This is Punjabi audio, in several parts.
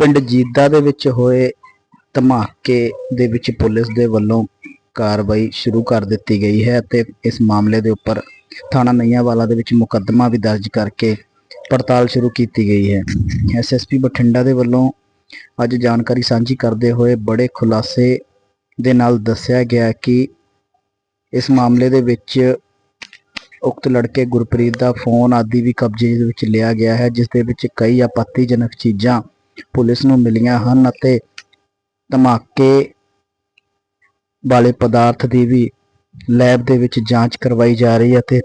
ਪਿੰਡ ਜੀਦਾ ਦੇ ਵਿੱਚ ਹੋਏ ਧਮਾਕੇ ਦੇ ਵਿੱਚ ਪੁਲਿਸ ਦੇ ਵੱਲੋਂ ਕਾਰਵਾਈ ਸ਼ੁਰੂ ਕਰ ਦਿੱਤੀ ਗਈ ਹੈ ਅਤੇ ਇਸ ਮਾਮਲੇ ਦੇ ਉੱਪਰ ਥਾਣਾ ਨਈਆਂਵਾਲਾ ਦੇ ਵਿੱਚ ਮੁਕੱਦਮਾ ਵੀ ਦਰਜ ਕਰਕੇ ਪੜਤਾਲ ਸ਼ੁਰੂ ਕੀਤੀ ਗਈ ਹੈ। ਐਸਐਸਪੀ ਬਠਿੰਡਾ ਦੇ ਵੱਲੋਂ ਅੱਜ ਜਾਣਕਾਰੀ ਸਾਂਝੀ ਕਰਦੇ ਹੋਏ ਬੜੇ ਖੁਲਾਸੇ ਦੇ ਨਾਲ ਦੱਸਿਆ ਗਿਆ ਕਿ ਇਸ ਮਾਮਲੇ ਦੇ ਵਿੱਚ ਉਕਤ ਲੜਕੇ ਗੁਰਪ੍ਰੀਤ ਦਾ ਫੋਨ ਆਦਿ ਵੀ ਕਬਜ਼ੇ ਦੇ ਵਿੱਚ ਲਿਆ ਗਿਆ ਹੈ, ਜਿਸ ਦੇ ਵਿੱਚ ਕਈ ਆਪੱਤੀਜਨਕ ਚੀਜ਼ਾਂ ਪੁਲਿਸ ਨੂੰ ਮਿਲੀਆਂ ਹਨ ਅਤੇ ਧਮਾਕੇ ਵਾਲੇ ਪਦਾਰਥ ਦੀ ਵੀ ਲੈਬ ਦੇ ਵਿੱਚ ਜਾਂਚ ਕਰਵਾਈ ਜਾ ਰਹੀ ਹੈ ਅਤੇ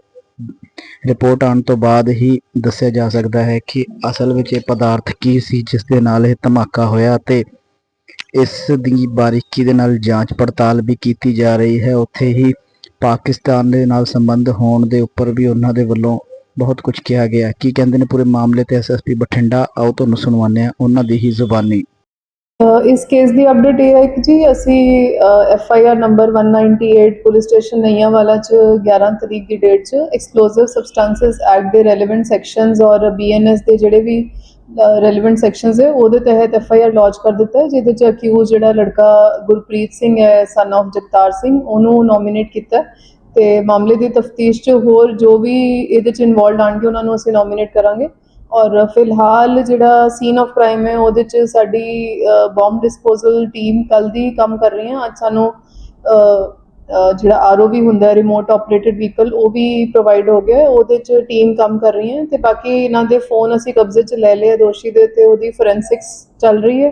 ਰਿਪੋਰਟ ਆਉਣ ਤੋਂ ਬਾਅਦ ਹੀ ਦੱਸਿਆ ਜਾ ਸਕਦਾ ਹੈ ਕਿ ਅਸਲ ਵਿੱਚ ਇਹ ਪਦਾਰਥ ਕੀ ਸੀ, ਜਿਸ ਦੇ ਨਾਲ ਇਹ ਧਮਾਕਾ ਹੋਇਆ ਅਤੇ ਇਸ ਦੀ ਬਾਰੀਕੀ ਦੇ ਨਾਲ ਜਾਂਚ ਪੜਤਾਲ ਵੀ ਕੀਤੀ ਜਾ ਰਹੀ ਹੈ। ਉੱਥੇ ਹੀ ਪਾਕਿਸਤਾਨ ਦੇ ਨਾਲ ਸੰਬੰਧ ਹੋਣ ਦੇ ਉੱਪਰ ਵੀ ਉਹਨਾਂ ਦੇ ਵੱਲੋਂ ਬਹੁਤ ਕੁਝ ਕਿਹਾ ਗਿਆ ਕੀ ਕਹਿੰਦੇ ਨੇ ਪੂਰੇ ਮਾਮਲੇ ਤੇ ਐਸਐਸਪੀ ਬਠਿੰਡਾ? ਆਓ ਤੁਹਾਨੂੰ ਸੁਣਵਾਉਂਦੇ ਹਾਂ ਉਹਨਾਂ ਦੀ ਹੀ ਜ਼ੁਬਾਨੀ। ਇਸ ਕੇਸ ਦੀ ਅਪਡੇਟ ਇਹ ਹੈ ਕਿ ਜੀ ਅਸੀਂ F I R number 198 police station Naiyanwala ਚ 11 ਤਰੀਕ ਦੀ ਡੇਟ ਚ ਐਕਸਪਲੋਸਿਵ ਸਬਸਟੈਂਸਸ ਐਕਟ ਦੇ ਰੈਲੇਵੈਂਟ ਸੈਕਸ਼ਨਸ ਔਰ ਬੀਐਨਐਸ ਦੇ ਜਿਹੜੇ ਵੀ ਰੈਲੇਵੈਂਟ ਸੈਕਸ਼ਨਸ ਹੈ, ਉਹਦੇ ਤਹਿਤ ਐਫ ਆਈ ਆਰ ਲੌਂਚ ਕਰ ਦਿੱਤਾ ਹੈ, ਜਿਹਦੇ ਚ ਅਕਿਊਜ਼ ਜਿਹੜਾ ਲੜਕਾ ਗੁਰਪ੍ਰੀਤ ਸਿੰਘ ਹੈ ਸਨ of ਜਗਤਾਰ ਸਿੰਘ, ਉਹਨੂੰ ਨੋਮੀਨੇਟ ਕੀਤਾ ਤੇ ਮਾਮਲੇ ਦੀ ਤਫਤੀਸ਼ ਚ ਹੋਰ ਜੋ ਵੀ ਇਹਦੇ ਚ ਇਨਵੋਲਡ ਆਣਗੇ ਉਹਨਾਂ ਨੂੰ ਅਸੀਂ ਨੋਮੀਨੇਟ ਕਰਾਂਗੇ। ਔਰ ਫਿਲਹਾਲ ਜਿਹੜਾ ਸੀਨ ਆਫ ਕ੍ਰਾਈਮ ਹੈ ਉਹਦੇ ਚ ਸਾਡੀ ਬੰਬ ਡਿਸਪੋਜ਼ਲ ਟੀਮ ਕੱਲ ਦੀ ਕੰਮ ਕਰ ਰਹੀ ਹੈ। ਅੱਜ ਸਾਨੂੰ ਅ, ਅ, ਜਿਹੜਾ ਆਰਓਵੀ ਹੁੰਦਾ ਹੈ ਰਿਮੋਟ ਆਪਰੇਟਡ ਵਹੀਕਲ ਉਹ ਵੀ ਪ੍ਰੋਵਾਈਡ ਹੋ ਗਿਆ ਉਹਦੇ ਚ ਟੀਮ ਕੰਮ ਕਰ ਰਹੀ ਹੈ। ਤੇ ਬਾਕੀ ਇਹਨਾਂ ਦੇ ਫੋਨ ਅਸੀਂ ਕਬਜ਼ੇ ਚ ਲੈ ਲਏ ਦੋਸ਼ੀ ਦੇ ਤੇ ਉਹਦੀ ਫੋਰੈਂਸਿਕਸ ਚੱਲ ਰਹੀ ਹੈ।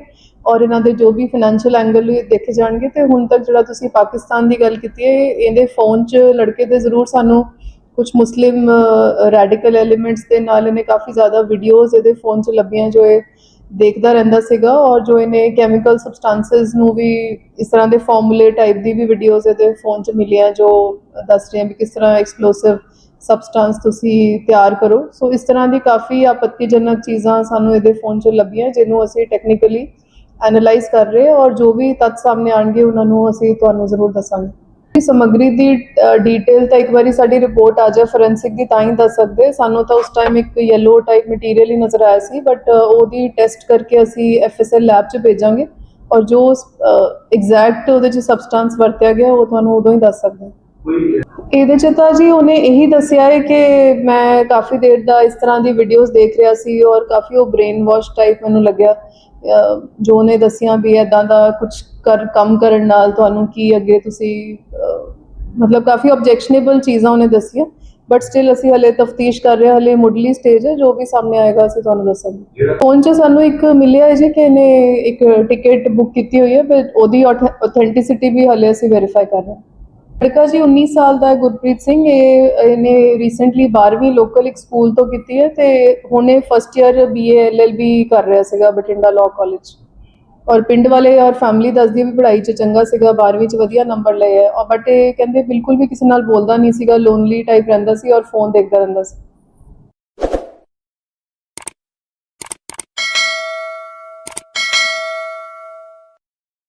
ਔਰ ਇਹਨਾਂ ਦੇ ਜੋ ਵੀ ਫਾਈਨੈਂਸ਼ੀਅਲ ਐਂਗਲ ਵੀ ਦੇਖੇ ਜਾਣਗੇ ਤੇ ਹੁਣ ਤੱਕ ਜਿਹੜਾ ਤੁਸੀਂ ਪਾਕਿਸਤਾਨ ਦੀ ਗੱਲ ਕੀਤੀ ਹੈ, ਇਹਦੇ ਫੋਨ 'ਚ ਲੜਕੇ ਦੇ ਜ਼ਰੂਰ ਸਾਨੂੰ ਕੁਝ ਮੁਸਲਿਮ ਰੈਡੀਕਲ ਐਲੀਮੈਂਟਸ ਦੇ ਨਾਲ ਇਹਨੇ ਕਾਫੀ ਜ਼ਿਆਦਾ ਵੀਡੀਓਜ਼ ਇਹਦੇ ਫੋਨ 'ਚ ਲੱਭੀਆਂ ਜੋ ਇਹ ਦੇਖਦਾ ਰਹਿੰਦਾ ਸੀਗਾ ਔਰ ਜੋ ਇਹਨੇ ਕੈਮੀਕਲ ਸਬਸਟੈਂਸਸ ਨੂੰ ਵੀ ਇਸ ਤਰ੍ਹਾਂ ਦੇ ਫਾਰਮੂਲੇ ਟਾਈਪ ਦੀ ਵੀ ਵੀਡੀਓਜ਼ ਇਹਦੇ ਫੋਨ 'ਚ ਮਿਲੀਆਂ ਜੋ ਦੱਸ ਰਹੀਆਂ ਵੀ ਕਿਸ ਤਰ੍ਹਾਂ ਐਕਸਪਲੋਸਿਵ ਸਬਸਟੈਂਸ ਤੁਸੀਂ ਤਿਆਰ ਕਰੋ। ਸੋ ਇਸ ਤਰ੍ਹਾਂ ਦੀ ਕਾਫੀ ਆਪੱਤੀਜਨਕ ਚੀਜ਼ਾਂ ਸਾਨੂੰ ਇਹਦੇ ਫੋਨ 'ਚ ਲੱਭੀਆਂ, ਜਿਹਨੂੰ ਅਸੀਂ ਟੈਕਨੀਕਲੀ ਐਨਾਲਾਈਜ਼ ਕਰ ਰਹੇ ਔਰ ਜੋ ਵੀ ਤੱਥ ਸਾਹਮਣੇ ਆਣਗੇ ਉਹਨਾਂ ਨੂੰ ਅਸੀਂ ਤੁਹਾਨੂੰ ਜ਼ਰੂਰ ਦੱਸਾਂਗੇ। ਇਸ ਦੀ ਡਿਟੇਲ ਤਾਂ ਇੱਕ ਵਾਰੀ ਸਾਡੀ ਰਿਪੋਰਟ ਆ ਜਾਏ ਫੋਰੈਂਸਿਕ ਦੀ, ਤਾਂ ਹੀ ਦੱਸ ਸਕਦੇ। ਸਾਨੂੰ ਤਾਂ ਉਸ ਟਾਈਮ ਇੱਕ ਯੈਲੋ ਟਾਈਪ ਮਟੀਰੀਅਲ ਹੀ ਨਜ਼ਰ ਆਇਆ ਸੀ ਬਟ ਉਹਦੀ ਟੈਸਟ ਕਰਕੇ ਅਸੀਂ ਐਫਐਸਐਲ ਲੈਬ 'ਚ ਭੇਜਾਂਗੇ ਔਰ ਜੋ ਐਗਜ਼ੈਕਟ ਉਹਦੇ 'ਚ ਸਬਸਟੈਂਸ ਵਰਤਿਆ ਗਿਆ, ਉਹ ਤੁਹਾਨੂੰ ਉਦੋਂ ਹੀ ਦੱਸ ਸਕਦੇ ਹਾਂ। ਇਹਦੇ ਚ ਤਾਂ ਜੀ ਉਹਨੇ ਇਹੀ ਦੱਸਿਆ ਹੈ ਕਿ ਮੈਂ ਕਾਫੀ ਦੇਰ ਦਾ ਇਸ ਤਰ੍ਹਾਂ ਦੀ ਵੀਡੀਓਜ਼ ਦੇਖ ਰਿਹਾ ਸੀ ਔਰ ਕਾਫੀ ਉਹ ਬ੍ਰੇਨ ਵਾਸ਼ ਟਾਈਪ ਮੈਨੂੰ ਲੱਗਿਆ। ਜੋ ਉਹਨੇ ਦੱਸਿਆ ਵੀ ਐਦਾਂ ਦਾ ਕੁਝ ਕਰ ਕੰਮ ਕਰਨ ਨਾਲ ਤੁਹਾਨੂੰ ਕੀ ਅੱਗੇ ਤੁਸੀਂ ਮਤਲਬ ਕਾਫੀ ਆਬਜੈਕਸ਼ਨੇਬਲ ਚੀਜ਼ਾਂ ਉਹਨੇ ਦੱਸੀਆਂ ਬਟ ਸਟਿਲ ਅਸੀਂ ਹਲੇ ਤਫਤੀਸ਼ ਕਰ ਰਹੇ ਹਲੇ ਮੁੱਢਲੀ ਸਟੇਜ ਹੈ ਜੋ ਵੀ ਸਾਹਮਣੇ ਆਏਗਾ ਅਸੀਂ ਤੁਹਾਨੂੰ ਦੱਸਾਂਗੇ। ਫੋਨ 'ਚ ਸਾਨੂੰ ਇੱਕ ਮਿਲਿਆ ਹੈ ਜੀ ਕਿ ਇਹਨੇ ਇੱਕ ਟਿਕਟ ਬੁੱਕ ਕੀਤੀ ਹੋਈ ਹੈ ਬਟ ਉਹਦੀ ਆਥੈਂਟਿਸਿਟੀ ਵੀ ਹਲੇ ਅਸੀਂ ਵੈਰੀਫਾਈ ਕਰ ਰਹੇ ਹਾਂ। ਲੜਕਾ ਜੀ 19 ਸਾਲ ਦਾ ਗੁਰਪ੍ਰੀਤ ਸਿੰਘ। ਇਹ, ਇਹਨੇ ਰੀਸੈਂਟਲੀ 12ਵੀਂ ਲੋਕਲ ਇੱਕ ਸਕੂਲ ਤੋਂ ਕੀਤੀ ਹੈ ਤੇ ਇਹ ਫਸਟ ਇਅਰ ਬੀਏ ਐਲਐਲਬੀ ਕਰ ਰਿਹਾ ਸੀਗਾ ਬਠਿੰਡਾ ਲਾਅ ਕਾਲਜ ਔਰ ਪਿੰਡ ਵਾਲੇ ਔਰ ਫੈਮਿਲੀ ਦੱਸਦੀ ਵੀ ਪੜ੍ਹਾਈ 'ਚ ਚੰਗਾ ਸੀਗਾ 12ਵੀਂ 'ਚ ਵਧੀਆ ਨੰਬਰ ਲਏ ਹੈ। ਔਰ ਬਟ ਇਹ ਕਹਿੰਦੇ ਬਿਲਕੁਲ ਵੀ ਕਿਸੇ ਨਾਲ ਬੋਲਦਾ ਨਹੀਂ ਸੀਗਾ ਲੋਨਲੀ ਟਾਈਪ ਰਹਿੰਦਾ ਸੀ ਔਰ ਫੋਨ ਦੇਖਦਾ ਰਹਿੰਦਾ ਸੀ।